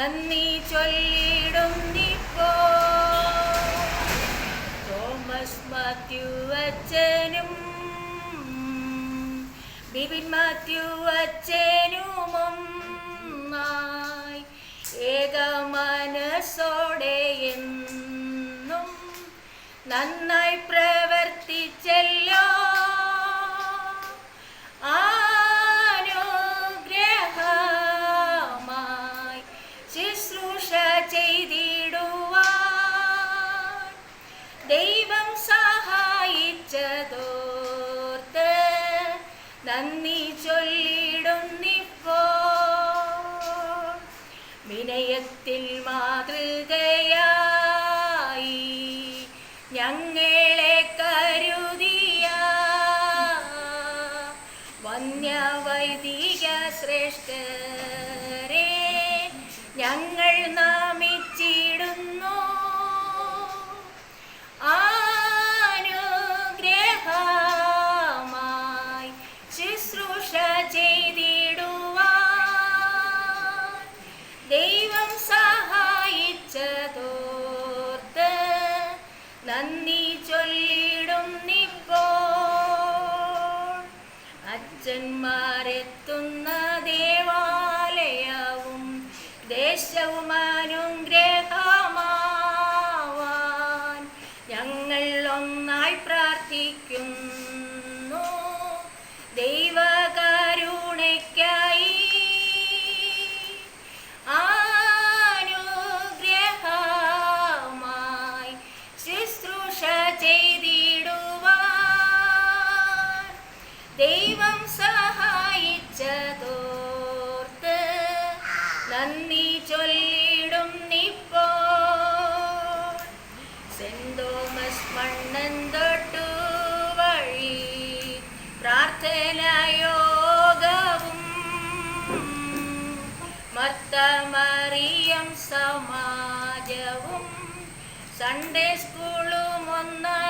നന്ദി ചൊല്ലിടുന്നിപ്പോ തോമസ് മാത്യു അച്ഛനും ബിബിൻ മാത്യു അച്ഛനുമൊന്നായി ഏക മനസ്സോടെ എന്നും നന്നായി പ്രവർത്തിച്ചല്ലോ വിനയത്തിൽ മാതൃകയായി ഞങ്ങളെ കരുതിയ വന്യവൈദിക ശ്രേഷ്ഠരെ ഞങ്ങൾ നന്ദി ചൊല്ലിടും നിപ്പോ അച്ഛന്മാരെത്തുന്ന ദേവാലയവും ദേശവും അനുഗ്രഹമാവാൻ ദൈവം സഹായിച്ചതോർത്ത് നന്ദി ചൊല്ലിടും നിപ്പോ. സെന്റ് തോമസ് മണ്ണൻ തൊട്ടു വഴി പ്രാർത്ഥനയോഗവും മത്തമറിയം സമാജവും. സൺഡേ സ്കൂളും ഒന്നായി